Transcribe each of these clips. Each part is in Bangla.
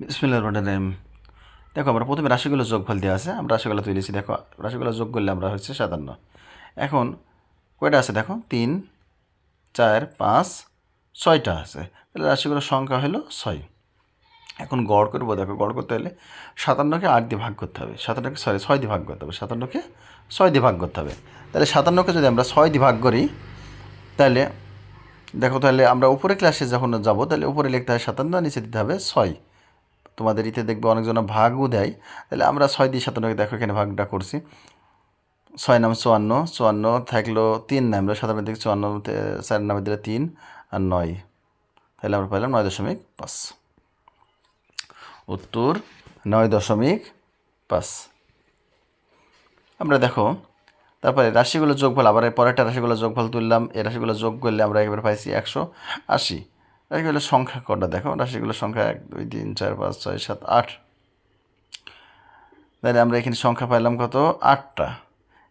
বিসমিল্লাহ রহমান দেখো, আমরা প্রথমে রাশিগুলো যোগফল দেওয়া আছে, আমরা রাশিগুলো তুলেছি দেখো, রাশিগুলো যোগ করলে আমরা হচ্ছে সাতান্ন। এখন কয়টা আছে দেখো? তিন, চার, পাঁচ, ছয়টা আছে। তাহলে রাশিগুলোর সংখ্যা হলো ছয়। এখন গড় করব, দেখো, গড় করতে হলে সাতান্নকে আট দিয়ে ভাগ করতে হবে। সাতান্নকে সরি ছয় দিয়ে ভাগ করতে হবে। সাতান্নকে ছয় দিয়ে ভাগ করতে হবে। তাহলে সাতান্নকে যদি আমরা ছয় দিয়ে ভাগ করি, তাহলে, দেখো, তাহলে আমরা উপরে ক্লাসে যখন যাব, তাহলে উপরে লিখতে হয় সাতান্ন, নিচে দিতে হবে ছয়। তোমাদের ইতে দেখবে অনেকজন ভাগও দেয়। তাহলে আমরা ছয় দিয়ে সাতান্নকে দেখো এখানে ভাগটা করছি। ছয় নাম চুয়ান্ন চুয়ান্ন থাকল তিন নামলো সাতান্ন থেকে চুয়ান্ন চার নামে দিলে তিন আর নয়। তাহলে আমরা পাইলাম নয় দশমিক পাঁচ। উত্তর নয় দশমিক পাঁচ। আমরা দেখো, তারপরে রাশিগুলো যোগফল, আবার পরেরটা রাশিগুলো যোগফল তুললাম, এই রাশিগুলো যোগ করলে আমরা একেবারে পাইছি একশো আশি। রাশিগুলোর সংখ্যা কটা দেখো রাশিগুলোর সংখ্যা এক, দুই, তিন, চার, পাঁচ, ছয়, সাত, আট। তাহলে আমরা এখানে সংখ্যা পাইলাম কত? আটটা।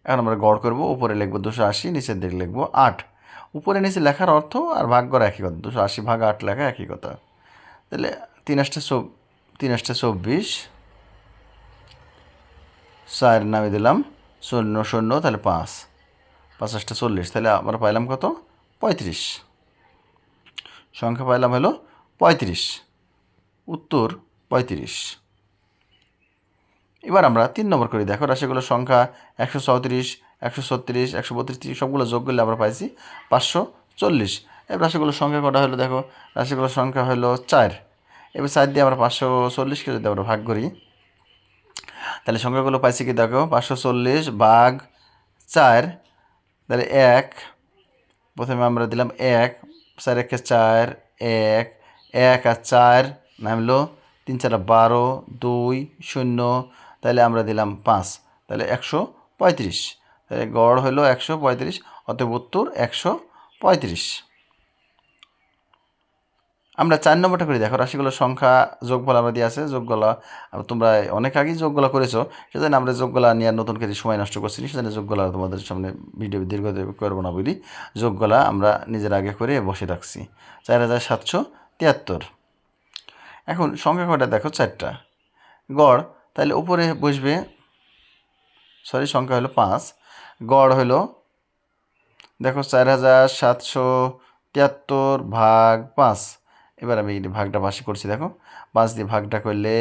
এখন আমরা গড় করব, উপরে লিখব দুশো আশি, নিচের দিকে লিখব আট। উপরে নিচে লেখার অর্থ আর ভাগ করা একই কথা। দুশো আশি ভাগ আট লেখা একই কথা। তাহলে তিন আটটা চব তিন আটটা চব্বিশ। চার নামে দিলাম, শূন্য শূন্য, তাহলে পাঁচ। পাঁচ আটটা চল্লিশ, তাহলে আমরা পাইলাম কত? পঁয়ত্রিশ। সংখ্যা পাইলাম হলো পঁয়ত্রিশ। উত্তর পঁয়ত্রিশ। এবার আমরা তিন নম্বর করি। দেখো, রাশিগুলোর সংখ্যা একশো চৌত্রিশ একশো ছত্রিশ, একশো বত্রিশ সবগুলো যোগ করলে আমরা পাইছি পাঁচশো চল্লিশ। এবার রাশিগুলোর সংখ্যা কটা হলো দেখো? রাশিগুলোর সংখ্যা হলো চার। এবার চার দিয়ে আমরা পাঁচশো চল্লিশকে যদি আমরা ভাগ করি, তাহলে সংখ্যাগুলো পাইছি কি দেখো? পাঁচশো চল্লিশ ভাগ চার, তাহলে এক। প্রথমে আমরা দিলাম এক চার একে চার, এক এক আর চার নামলো তিন চার বারো, দুই, শূন্য তাহলে আমরা দিলাম পাঁচ তাহলে একশো পঁয়ত্রিশ তাহলে গড় হলো একশো পঁয়ত্রিশ, অতএব উত্তর একশো পঁয়ত্রিশ। আমরা চার নম্বরটা করে। দেখো, রাশিগুলোর সংখ্যা, যোগফল আমরা দিয়ে আছে যোগগুলা তোমরা অনেক আগেই যোগগুলা করেছ, সেজন্য আমরা যোগগুলা নিয়ে নতুন করে সময় নষ্ট করছি সেজন্য যোগগুলা তোমাদের সামনে ভিডিও দীর্ঘ করব না বলি যোগগুলা আমরা নিজের আগে করে বসে রাখছি। চার হাজার সাতশো তিয়াত্তর। এখন সংখ্যা কয়টা? দেখো, চারটা। গড় তাহলে উপরে বসবে সরি সংখ্যা হলো পাঁচ। গড় হলো, দেখো, চার হাজার সাতশো তিয়াত্তর ভাগ পাঁচ। এবার আমি ভাগটা পাশে করছি, দেখো। পাঁচ দিয়ে ভাগটা করলে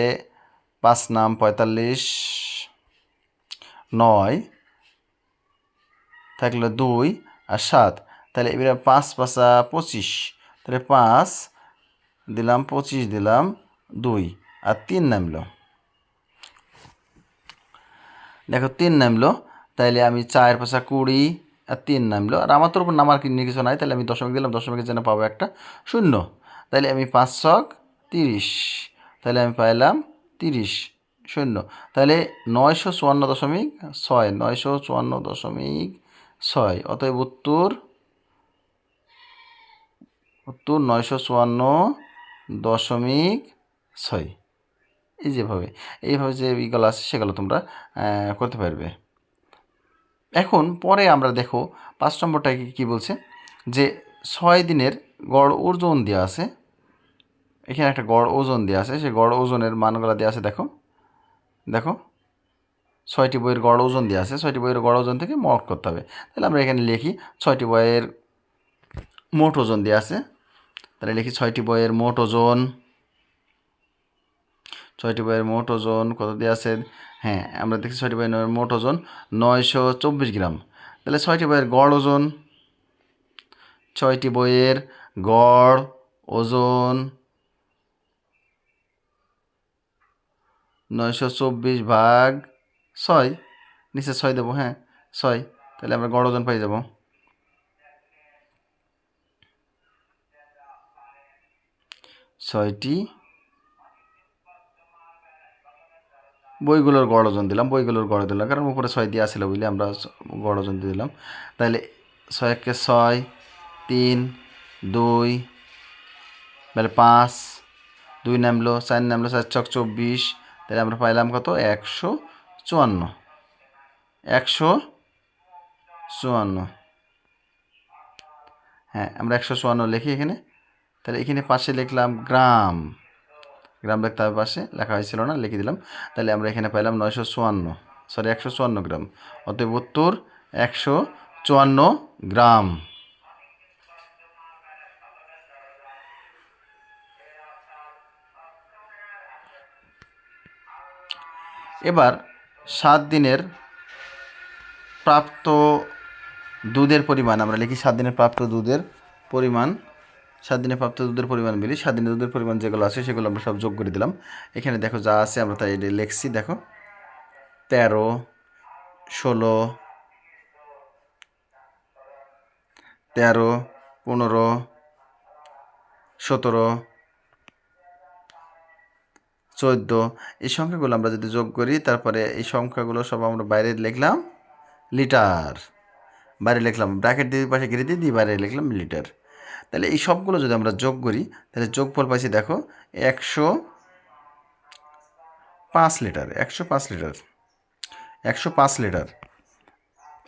পাঁচ নাম পঁয়তাল্লিশ নয় থাকল দুই আর সাত। তাহলে এবারে পাঁচ পাঁচা পঁচিশ। তাহলে পাঁচ দিলাম পঁচিশ, দিলাম দুই আর তিন নামলো। দেখো, তিন নামলো। তাইলে আমি চার পাঁচা কুড়ি আর তিন নামলো। আর আমার তোর উপর নামার কিছু নাই তাহলে আমি দশমিক দিলাম, দশমিকের জন্য পাবো একটা শূন্য। তাহলে আমি পাঁচ ছক তিরিশ। তাহলে আমি পাইলাম তিরিশ, শূন্য। তাহলে নয়শো চুয়ান্ন দশমিক ছয়, নয়শো চুয়ান্ন দশমিক ছয়। অতএব উত্তর উত্তর নয়শো চুয়ান্ন দশমিক ছয়। এই যেভাবে, এইভাবে যে ইগুলো আছে সেগুলো তোমরা করতে পারবে। এখন পরে আমরা দেখো, পাঁচ নম্বরটা কি কী বলছে? যে ছয় দিনের গড় ওজন দেওয়া আছে। এখানে একটা গড় ওজন দেওয়া আছে। সেই গড় ওজনের মানগুলো দেওয়া আছে, দেখো। দেখো। ছয়টি বইয়ের গড় ওজন দেওয়া আছে। ছয়টি বইয়ের গড় ওজন থেকে মোট করতে হবে। তাহলে আমরা এখানে লিখি, ছয়টি বইয়ের মোট ওজন দেওয়া আছে। তাহলে লিখি, ছয়টি বইয়ের মোট ওজন। ছয়টি বইয়ের মোট ওজন কত দেওয়া আছে? হ্যাঁ আমরা দেখি ছয়টি বইয়ের মোট ওজন নয়শো চব্বিশ গ্রাম। তাহলে ছয়টি বইয়ের গড় ওজন, ছয়টি বইয়ের গড়, ওজন নয়শো চব্বিশ ভাগ ছয়। নিচে ছয় দেবো হ্যাঁ ছয়। তাহলে আমরা গড়, ওজন পাই যাব। ছয়টি। বইগুলোর গড়, ওজন দিলাম, বইগুলোর গড় দিলাম, কারণ উপরে ছয় দিয়ে আসলে বুঝলে, আমরা গড়, ওজন দিয়ে দিলাম। তাহলে ছয় একে ছয়, তিন দুই, তাহলে পাঁচ, দুই নামলো, চার নামলো, চার ছক চব্বিশ, তাহলে আমরা পাইলাম কত? একশো চুয়ান্ন। একশো চুয়ান্ন। হ্যাঁ আমরা একশো চুয়ান্ন লিখি এখানে। তাহলে এখানে পাশে লিখলাম গ্রাম। গ্রাম লিখতে হবে পাশে, লেখা হয়েছিল না, লিখে দিলাম। তাহলে আমরা এখানে পাইলাম নয়শো চুয়ান্ন। সরি একশো চুয়ান্ন গ্রাম। অতএব উত্তর একশো চুয়ান্ন গ্রাম। এবার সাত দিনের প্রাপ্ত দুধের পরিমাণ, আমরা লিখি সাত দিনের প্রাপ্ত দুধের পরিমাণ, সাত দিনে প্রাপ্ত দুধের পরিমাণ মিলি সাত দিনের দুধের পরিমাণ যেগুলো আছে সেগুলো আমরা সব যোগ করে দিলাম। এখানে দেখো যা আছে আমরা তাই লিখছি, দেখো। তেরো, ষোলো, তেরো, পনেরো, সতেরো চোদ্দ, এই সংখ্যাগুলো আমরা যদি যোগ করি, তারপরে এই সংখ্যাগুলো সব আমরা বাইরে লিখলাম লিটার। বাইরে লিখলাম ব্র্যাকেট দিয়ে পাশে ঘিরে দিয়ে দিয়ে বাইরে লিখলাম লিটার। তাহলে এই সবগুলো যদি আমরা যোগ করি, তাহলে যোগফল পাইছি দেখো একশো পাঁচ লিটার, একশো পাঁচ লিটার, একশো পাঁচ লিটার।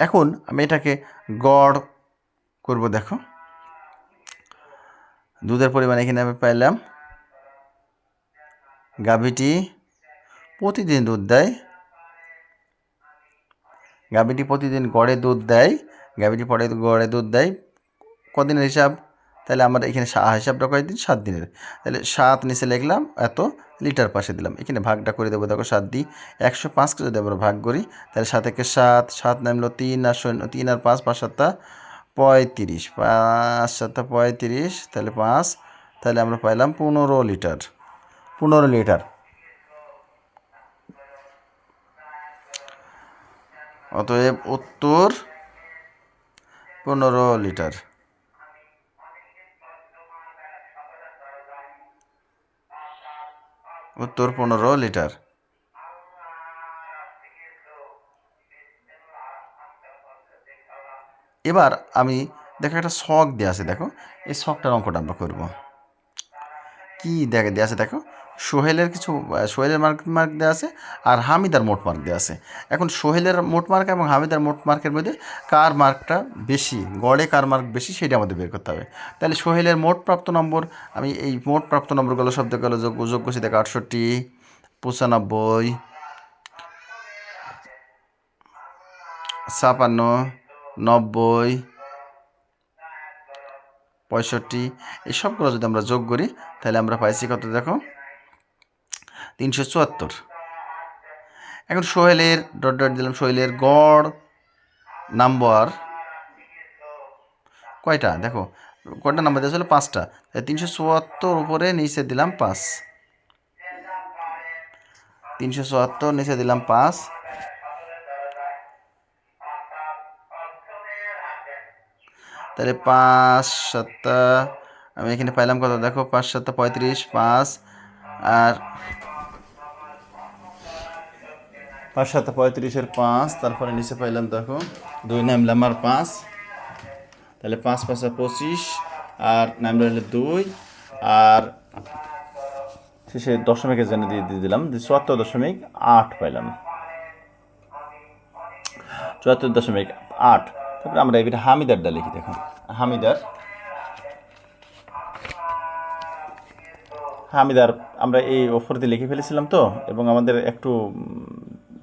এখন আমি এটাকে গড় করব দেখো। দুধের পরিমাণ এখানে আমি পাইলাম গাভীটি প্রতিদিন দুধ দেয়। গাভীটি প্রতিদিন গড়ে দুধ দেয়। গাভীটি পরে গড়ে দুধ দেয়। কদিনের হিসাব? তাহলে আমরা এখানে হিসাবটা কয়েকদিন সাত দিনের। তাহলে সাত নিচে লিখলাম, এত লিটার পাশে দিলাম। এখানে ভাগটা করে দেবো, দেখো সাত দিই। একশো পাঁচকে যদি আমরা ভাগ করি, তাহলে সাত একে সাত সাত নামলো তিন আর শূন্য, তিন আর পাঁচ পাঁচ সাতটা পঁয়ত্রিশ। পাঁচ সাতটা পঁয়ত্রিশ, তাহলে পাঁচ। তাহলে আমরা পাইলাম পনেরো লিটার। পনেরো লিটার। অতএব উত্তর পনেরো লিটার। উত্তর পনেরো লিটার। এবার আমি দেখো একটা শখ দেওয়া আছে, দেখো। এই শখটার অঙ্কটা আমরা করব। কি দেখে দেওয়া আছে, দেখো। সোহেলের কিছু সোহেলের মার্ক মার্ক দেওয়া আছে আর হামিদার মোট মার্ক দেওয়া আছে। এখন সোহেলের মোট মার্ক এবং হামিদার মোট মার্কের মধ্যে কার মার্কটা বেশি, গড়ে কার মার্ক বেশি সেটা আমাদের বের করতে হবে। তাহলে সোহেলের মোট প্রাপ্ত নম্বর, আমি এই মোট প্রাপ্ত নম্বরগুলো শব্দগুলো যোগ যোগ করছি দেখো আটষট্টি, পঁচানব্বই, ছাপান্ন, নব্বই, পঁয়ষট্টি, এই সবগুলো যদি আমরা যোগ করি, তাহলে আমরা পাইছি কত দেখো? তিনশো চুয়াত্তর। এখন সোহেলের, ডট ডট দিলাম সোহেলের গড় নাম্বার কয়টা? দেখো কয়টা নাম্বার দিয়েছিল পাঁচটা। তাই তিনশো চুয়াত্তর উপরে নিচে দিলাম পাঁচ। তিনশো চুয়াত্তর নিচে দিলাম পাঁচ। তাহলে পাঁচ সাতটা, আমি এখানে পাইলাম কত? দেখো, পাঁচ সাতটা পঁয়ত্রিশ, পাঁচ। আর পাঁচ সাতটা পঁয়ত্রিশের পাঁচ, তারপরে নিচে পাইলাম দেখো, দুই নামলাম আর পাঁচ। তাহলে পাঁচ, পাঁচা পঁচিশ, আর নামলে হলো দুই, আর শেষে দশমিকের জন্য দিয়ে দিয়ে দিলাম চুয়াত্তর দশমিক আট পাইলাম। চুয়াত্তর দশমিক আট, তারপরে আমরা এবার হামিদারটা লিখি দেখুন, হামিদার। হামিদার, আমরা এই অফর দিয়ে লিখে ফেলেছিলাম তো, এবং আমাদের একটু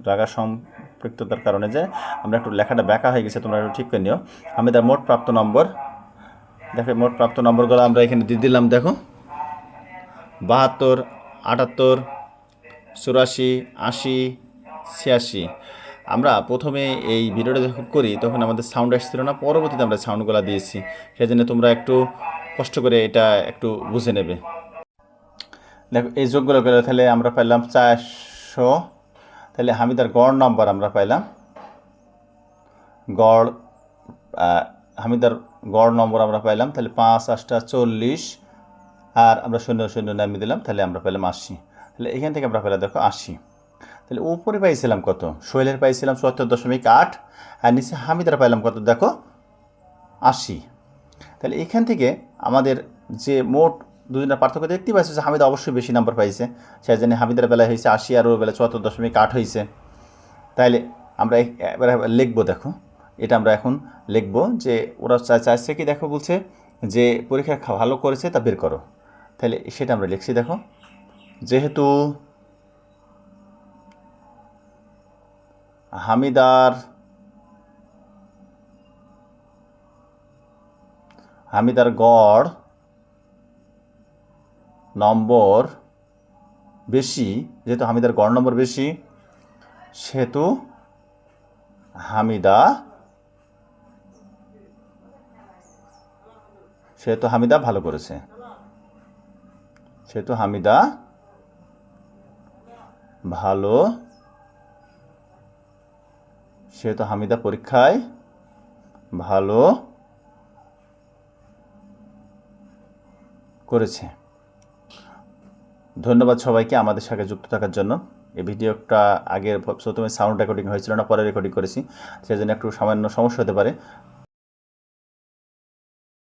জায়গা সম্পৃক্ততার কারণে যে আমরা একটু লেখাটা ব্যাকা হয়ে গেছে, তোমরা একটু ঠিক করে নিও। হামিদার মোট প্রাপ্ত নম্বর, দেখো মোট প্রাপ্ত নম্বরগুলো আমরা এখানে দিয়ে দিলাম, দেখো। বাহাত্তর, আটাত্তর, চুরাশি, আশি, ছিয়াশি। আমরা প্রথমে এই ভিডিওটা যখন করি, তখন আমাদের সাউন্ড আসছিল না, পরবর্তীতে আমরা সাউন্ডগুলো দিয়েছি। সেই জন্য তোমরা একটু কষ্ট করে এটা একটু বুঝে নেবে। দেখো, এই যোগগুলো গেলে তাহলে আমরা পাইলাম চারশো তাহলে হামিদার গড় নম্বর আমরা পাইলাম। গড় হামিদার গড় নম্বর আমরা পাইলাম, তাহলে পাঁচ, আটটা, চল্লিশ, আর আমরা শূন্য শূন্য নামিয়ে দিলাম, তাহলে আমরা পেলাম আশি। তাহলে এখান থেকে আমরা পেলাম দেখো আশি। তাহলে উপরে পাইছিলাম কত? সোহেলের পাইছিলাম চুয়াত্তর দশমিক আট, আর নিচে হামিদার পাইলাম কত? দেখো আশি। তাহলে এখান থেকে আমাদের যে মোট দুজনের পার্থক্য দেখতে পাচ্ছি যে হামিদা অবশ্যই বেশি নাম্বার পাইছে। সেই জন্য হামিদের বেলায় হয়েছে আশি আর ওর বেলায় চুয়াত্তর দশমিক আট হয়েছে। তাইলে আমরা এবার লিখব দেখো। এটা আমরা এখন লিখব যে ওরা চাইছে কি দেখো বলছে যে পরীক্ষা ভালো করেছে তা বের করো। তাহলে সেটা আমরা লিখছি দেখো। যেহেতু হামিদার হামিদার গড় নম্বর বেশি, যেহেতু হামিদার গড় নম্বর বেশি, সেহেতু হামিদা সেহেতু হামিদা ভালো করেছে। সেহেতু হামিদা ভালো, সেহেতু হামিদা পরীক্ষায় ভালো করেছে। ধন্যবাদ সবাইকে আমাদের সাথে যুক্ত থাকার জন্য। এই ভিডিওটা আগের প্রথমে সাউন্ড রেকর্ডিং হয়েছিল না, পরে রেকর্ডিং করেছি। সেই জন্য একটু সামান্য সমস্যা হতে পারে।